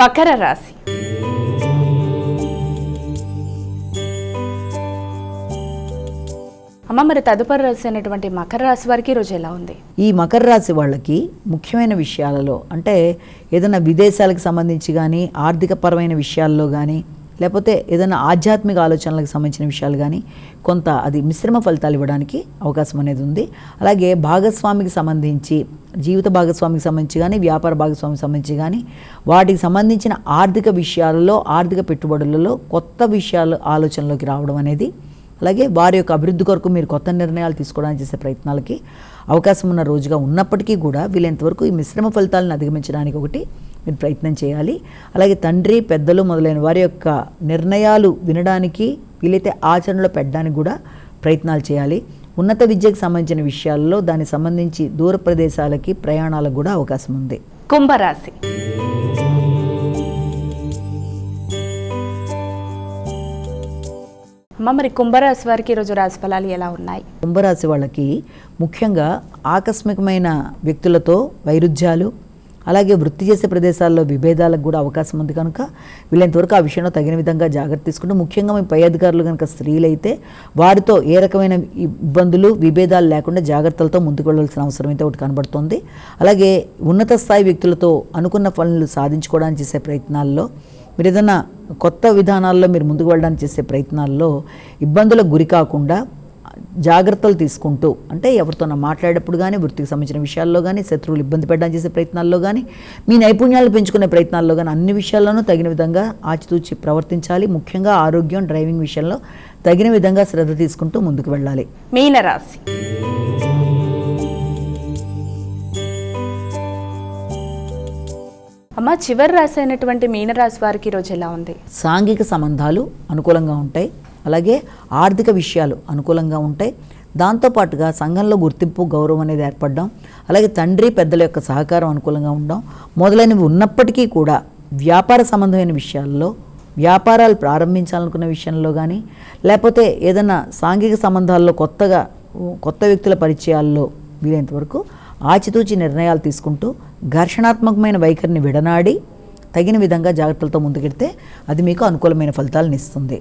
మకర రాశి. అమ్మ మరి తదుపరి రాశి అయినటువంటి మకర రాశి వారికి ఈరోజు ఎలా ఉంది? ఈ మకర రాశి వాళ్ళకి ముఖ్యమైన విషయాలలో అంటే ఏదైనా విదేశాలకు సంబంధించి కానీ ఆర్థికపరమైన విషయాల్లో కానీ లేకపోతే ఏదైనా ఆధ్యాత్మిక ఆలోచనలకు సంబంధించిన విషయాలు కానీ కొంత అది మిశ్రమ ఫలితాలు ఇవ్వడానికి అవకాశం అనేది ఉంది. అలాగే భాగస్వామికి సంబంధించి జీవిత భాగస్వామికి సంబంధించి కానీ వ్యాపార భాగస్వామికి సంబంధించి కానీ వాటికి సంబంధించిన ఆర్థిక విషయాలలో ఆర్థిక పెట్టుబడులలో కొత్త విషయాలు ఆలోచనలోకి రావడం అనేది అలాగే వారి యొక్క అభివృద్ధి కొరకు మీరు కొత్త నిర్ణయాలు తీసుకోవడానికి చేసే ప్రయత్నాలకి అవకాశం ఉన్న రోజుగా ఉన్నప్పటికీ కూడా వీలైనంతవరకు ఈ మిశ్రమ ఫలితాలను అధిగమించడానికి ఒకటి మీరు ప్రయత్నం చేయాలి. అలాగే తండ్రి పెద్దలు మొదలైన వారి యొక్క నిర్ణయాలు వినడానికి వీలైతే ఆచరణలో పెట్టడానికి కూడా ప్రయత్నాలు చేయాలి. ఉన్నత విద్యకు సంబంధించిన విషయాల్లో దానికి సంబంధించి దూర ప్రదేశాలకి ప్రయాణాలకు కూడా అవకాశం ఉంది. కుంభరాశి. అమ్మ మరి కుంభరాశి వారికి ఈరోజు రాశి ఫలాలు ఎలా ఉన్నాయి? కుంభరాశి వాళ్ళకి ముఖ్యంగా ఆకస్మికమైన వ్యక్తులతో వైరుధ్యాలు అలాగే వృత్తి చేసే ప్రదేశాల్లో విభేదాలకు కూడా అవకాశం ఉంది కనుక వీళ్ళంతవరకు ఆ విషయంలో తగిన విధంగా జాగ్రత్త తీసుకుంటూ ముఖ్యంగా మీ పై అధికారులు కనుక స్త్రీలైతే వారితో ఏ రకమైన ఇబ్బందులు విభేదాలు లేకుండా జాగ్రత్తలతో ముందుకు వెళ్ళాల్సిన అవసరం అయితే ఒకటి కనబడుతుంది. అలాగే ఉన్నత స్థాయి వ్యక్తులతో అనుకున్న పనులు సాధించుకోవడానికి చేసే ప్రయత్నాల్లో మీరు ఏదైనా కొత్త విధానాల్లో మీరు ముందుకు వెళ్ళడానికి చేసే ప్రయత్నాల్లో ఇబ్బందులకు గురి కాకుండా జాగ్రత్తలు తీసుకుంటూ అంటే ఎవరితోనో మాట్లాడేటప్పుడు కానీ వృత్తికి సంబంధించిన విషయాల్లో కానీ శత్రువులు ఇబ్బంది పెట్టడానికి చేసే ప్రయత్నాల్లో కానీ మీ నైపుణ్యాలు పెంచుకునే ప్రయత్నాల్లో కానీ అన్ని విషయాల్లోనూ తగిన విధంగా ఆచితూచి ప్రవర్తించాలి. ముఖ్యంగా ఆరోగ్యం డ్రైవింగ్ విషయంలో తగిన విధంగా శ్రద్ధ తీసుకుంటూ ముందుకు వెళ్ళాలి. మీనరాశి. అమ్మ చివరి రాశి అయినటువంటి మీనరాశి వారికి ఈరోజు ఎలా ఉంది? సాంఘిక సంబంధాలు అనుకూలంగా ఉంటాయి. అలాగే ఆర్థిక విషయాలు అనుకూలంగా ఉంటాయి. దాంతోపాటుగా సంఘంలో గుర్తింపు గౌరవం అనేది ఏర్పడడం అలాగే తండ్రి పెద్దల యొక్క సహకారం అనుకూలంగా ఉండడం మొదలైనవి ఉన్నప్పటికీ కూడా వ్యాపార సంబంధమైన విషయాల్లో వ్యాపారాలు ప్రారంభించాలనుకున్న విషయంలో కానీ లేకపోతే ఏదైనా సాంఘిక సంబంధాల్లో కొత్తగా కొత్త వ్యక్తుల పరిచయాల్లో వీలైనంత వరకు ఆచితూచి నిర్ణయాలు తీసుకుంటూ ఘర్షణాత్మకమైన వైఖరిని విడనాడి తగిన విధంగా జాగ్రత్తలతో ముందుకెడితే అది మీకు అనుకూలమైన ఫలితాలను ఇస్తుంది.